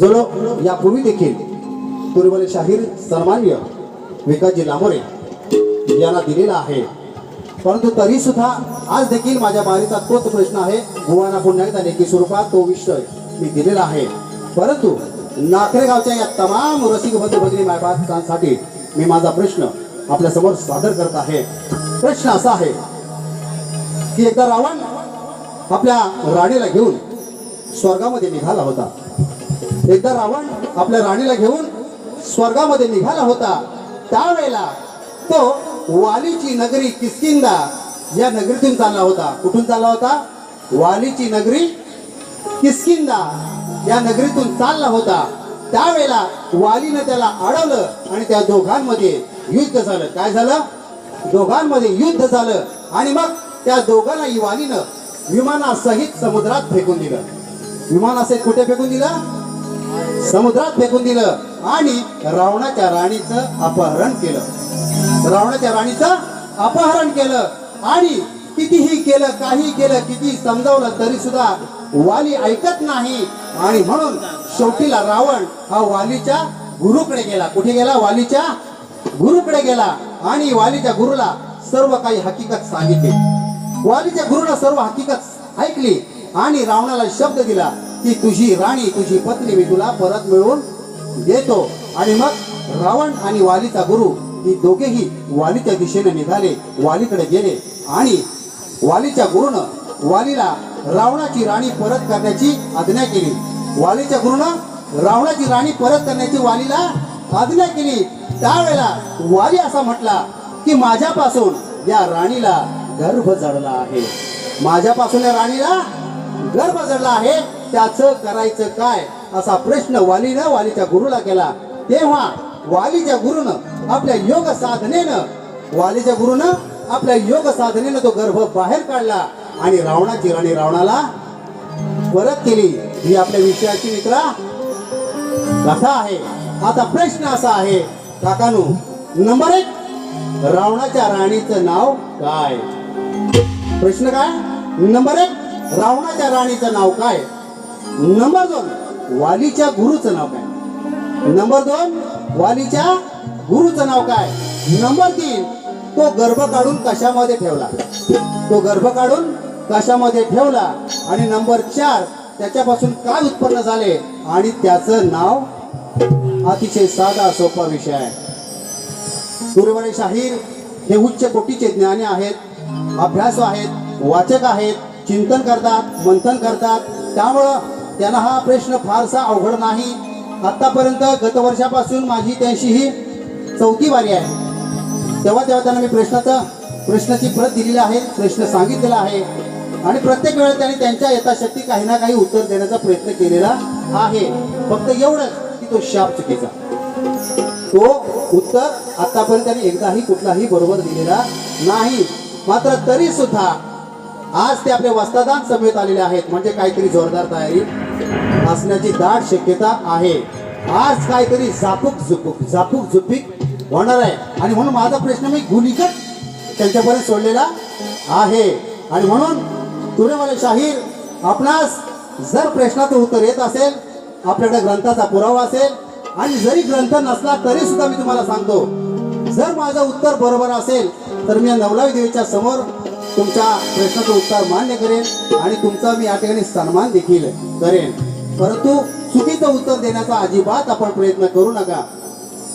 जलो यापूर्वी देखील तुरीवले शाहीर सन्मान्य विकासजी लामोरे यांना दिलेला आहे. परंतु तरी सुद्धा आज देखील माझ्या बारीचा तोच प्रश्न आहे. गुवाना पुन्हा एकदा लेखी स्वरूपात तो विषय मी दिलेला आहे. परंतु नाकरेगावच्या या तमाम रसिक बंधू भगिनी मायबापांसाठी मी माझा प्रश्न आपल्यासमोर सादर करत आहे. प्रश्न असा आहे की एकदा रावण आपल्या राणीला घेऊन स्वर्गामध्ये निघाला होता. एकदा रावण आपल्या राणीला घेऊन स्वर्गामध्ये निघाला होता. त्यावेळेला तो वालीची नगरी किस्किंदा या नगरीतून चालला होता. कुठून चालला होता? वालीची नगरी किस्किंदा या नगरीतून चालला होता. त्यावेळेला वालीनं त्याला अडवलं आणि त्या दोघांमध्ये युद्ध झालं. काय झालं? दोघांमध्ये युद्ध झालं. आणि मग त्या दोघांनाही वालीनं विमानासहित समुद्रात फेकून दिलं. विमानासहित कुठे फेकून दिलं? समुद्रात फेकून दिलं आणि रावणाच्या राणीचं अपहरण केलं. रावणाच्या राणीचं अपहरण केलं आणि कितीही केलं काही केलं किती समजावलं तरी सुद्धा वाली ऐकत नाही. आणि म्हणून शेवटीला रावण हा वालीच्या गुरुकडे गेला. कुठे गेला? वालीच्या गुरुकडे गेला. आणि वालीच्या गुरुला सर्व काही हकीकत सांगितली. वालीच्या गुरुला सर्व हकीकत ऐकली आणि रावणाला शब्द दिला. की तुझी राणी तुझी पत्नी मी तुला परत मिळवून देतो. आणि मग रावण आणि वालीचा गुरु ही दोघेही वालीच्या दिशेने निघाले वालीकडे गेले. आणि वालीच्या गुरुनं वालीला रावणाची राणी परत करण्याची आज्ञा केली. वालीच्या गुरुनं रावणाची राणी परत करण्याची वालीला आज्ञा केली. त्यावेळेला वाली असा म्हटला की माझ्यापासून या राणीला गर्भ जडला आहे. माझ्यापासून या राणीला गर्भ जडला आहे. त्याचं करायचं काय असा प्रश्न वालीनं वालीच्या गुरुला केला. तेव्हा वालीच्या गुरुनं आपल्या योग साधनेनं वालीच्या गुरुनं आपल्या योग साधनेनं तो गर्भ बाहेर काढला आणि रावणाची राणी रावणाला परत केली. ही आपल्या विषयाची मित्रा कथा आहे. आता प्रश्न असा आहे काकानू नंबर एक रावणाच्या राणीचं नाव काय? प्रश्न काय? नंबर एक रावणाच्या राणीचं नाव काय? नंबर दोन वालीच्या गुरुचं नाव काय? नंबर दोन वालीच्या गुरुचं नाव काय? नंबर तीन तो गर्भ काढून कशामध्ये ठेवला? तो गर्भ काढून कशामध्ये ठेवला? आणि नंबर चार त्याच्यापासून काय उत्पन्न झाले? आणि त्याचं नाव अतिशय साधा सोपा विषय आहे. सूर्यवरे शाहीर हे उच्च कोटीचे ज्ञानी आहेत अभ्यास आहेत वाचक आहेत चिंतन करतात मंथन करतात. त्यामुळं त्यांना हा प्रश्न फारसा अवघड नाही. आतापर्यंत गतवर्षापासून माझी त्यांशी ही चौथी वारी आहे. तेव्हा तेव्हा त्यांना मी प्रश्नाचा प्रश्नाची प्रत दिलेली आहे प्रश्न सांगितलेला आहे. आणि प्रत्येक वेळा त्यांनी त्यांच्या यथाशक्ती काही ना काही उत्तर देण्याचा प्रयत्न केलेला आहे. फक्त एवढंच की तो शाप चुकीचा. तो उत्तर आतापर्यंत त्यांनी एकदाही कुठलाही बरोबर दिलेला नाही. मात्र तरी सुद्धा आज ते आपल्या वस्तादान समेत आलेले आहेत. म्हणजे काहीतरी जोरदार तयारी. असण्याची दाट शक्यता आहे. आज काहीतरी झापूक झुपूक झापूक झुपीक होणार आहे. आणि म्हणून माझा प्रश्न मी गुलीकट त्यांच्यापर्यंत सोडलेला आहे. आणि म्हणून तुरेवाले शाहीर आपणास जर प्रश्नाचं उत्तर येत असेल आपल्याकडे ग्रंथाचा पुरावा असेल आणि जरी ग्रंथ नसला तरी सुद्धा मी तुम्हाला सांगतो जर माझं उत्तर बरोबर असेल तर मी या नवलावी देवीच्या समोर तुमच्या प्रश्नाचं उत्तर मान्य करेन आणि तुमचा मी या ठिकाणी सन्मान देखील करेन. परंतु चुकीचं उत्तर देण्याचा अजिबात आपण प्रयत्न करू नका.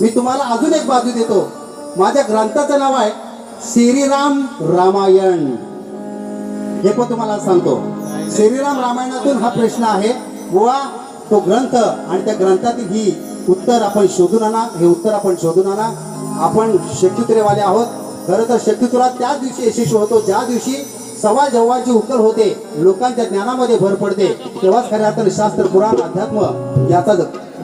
मी तुम्हाला अजून एक बाजू देतो. माझ्या ग्रंथाचं नाव आहे श्रीराम रामायण. हे पण तुम्हाला सांगतो. श्रीराम रामायणातून हा प्रश्न आहे. गोवा तो ग्रंथ आणि त्या ग्रंथातील ही उत्तर आपण शोधून आणा हे उत्तर आपण शोधून आणा. आपण शक्तितुरेवाले आहोत. खरं तर शक्तितुरा त्याच दिवशी यशस्वी होतो ज्या दिवशी सवाल जव्हाची उकल होते लोकांच्या ज्ञानामध्ये भर पडते तेव्हाच खऱ्या अर्थाने शास्त्र पुराण अध्यात्म याचा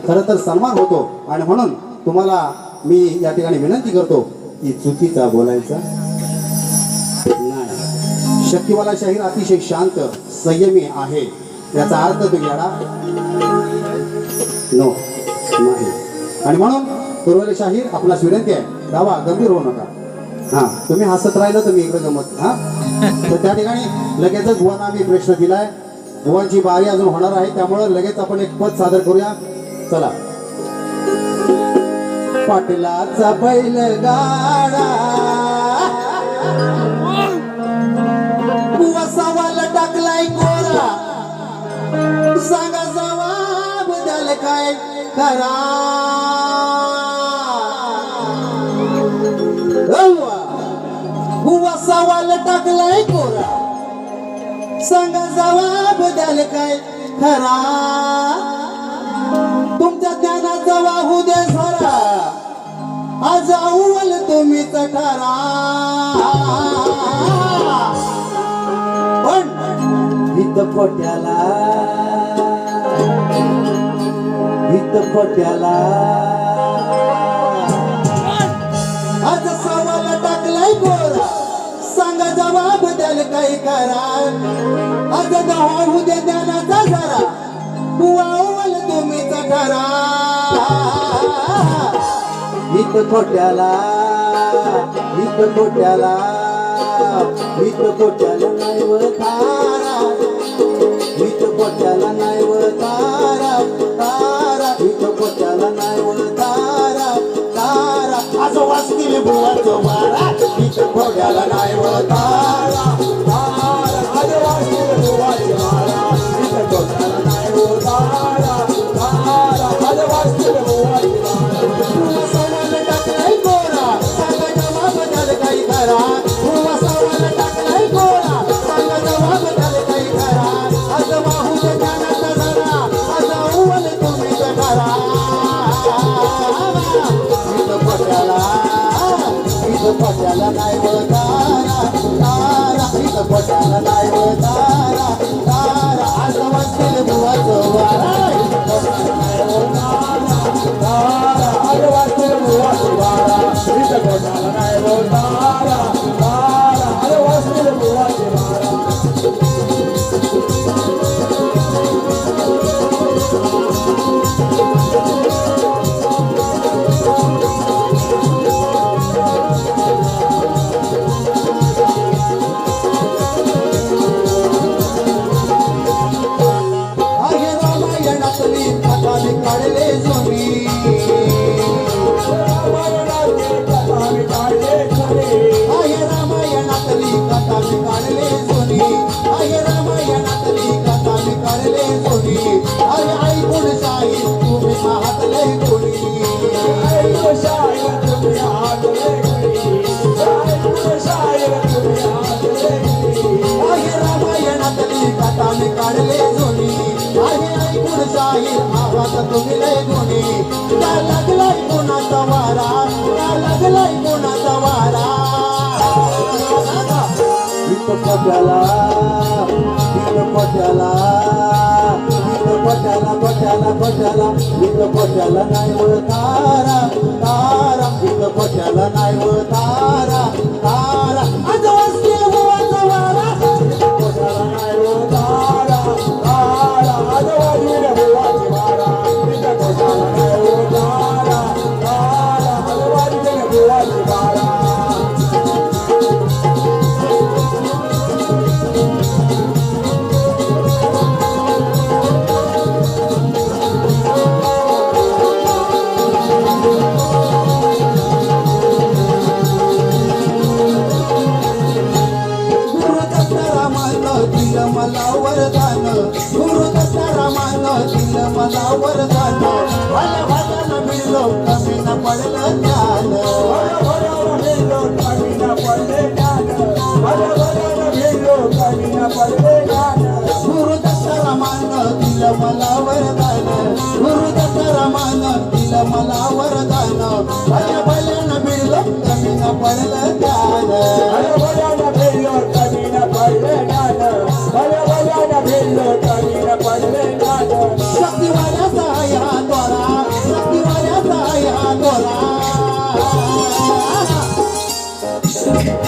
खरं तर सन्मान होतो. आणि म्हणून तुम्हाला मी या ठिकाणी विनंती करतो की चुकीचा बोलायचा नाही. शक्तिवाला शाहीर अतिशय शांत संयमी आहे. याचा अर्थ तो येडा नो नाही. आणि म्हणून पूर्वले शाहीर आपणास विनंती आहे दावा गंभीर होऊ नका. हा तुम्ही हसत राहिलं तुम्ही इकडे गमत हा? तर त्या ठिकाणी लगेचच भुवांना आम्ही प्रश्न दिलाय भुवांची बारी अजून होणार आहे त्यामुळे लगेच आपण एक पद सादर करूया. चला. पाटलाचा बैल गाडा. वसावाला टाकलाय कोरा. सांगा जवाब द्याल काय? करा. वसावाला टाकलाय कोरा. सांगा जवाब द्याल काय खरा. तुमच्या ज्ञानाचा वाहू दे सरा आज अव्वल तुम्ही ठरा पण हित खोट्याला. हित खोट्याला. जबाब द्याल काही करा आज होऊ दे ज्ञानाचा जरा वावल तुम्ही ठरा। हित खोट्याला हित खोट्याला हित खोट्याला तारा तारा तारा आज वाटते बुवा गोट्याला तीन गोट्याला तीन गोट्याला गोट्याला गोट्याला तीन गोट्याला नाही व तारा तारा तीन गोट्याला नाही व तारा मला वरदान गुरु दत्तारामानं दिलं मला वरदान भल्या भजन मिळलो कमी न पडलं ज्ञान. गुरु दत्तारामानं दिलं मला वरदान गुरु दत्तारामानं दिलं मला वरदान भल्या भल्यानं मिळलो कमी न पडलं ज्ञान.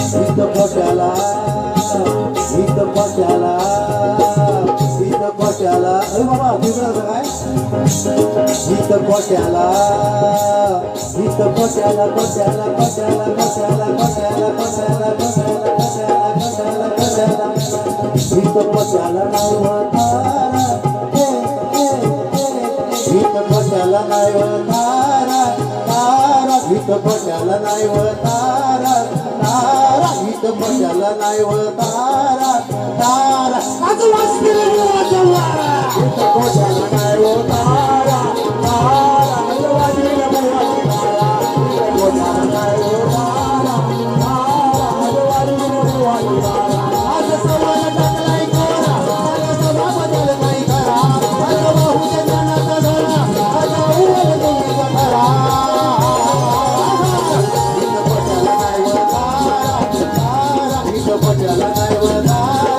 इथं पट्याला इथं पट्याला इथं पट्याला. अरे बाबा तिकडं काय? इथं पट्याला इथं पट्याला पट्याला पट्याला पट्याला पट्याला पट्याला पट्याला पट्याला पट्याला इथं नाही होता इथं पट्याला नाही व तारा इथं नाही व इथं नाही व तारा तारा आज वाजतील. I will die.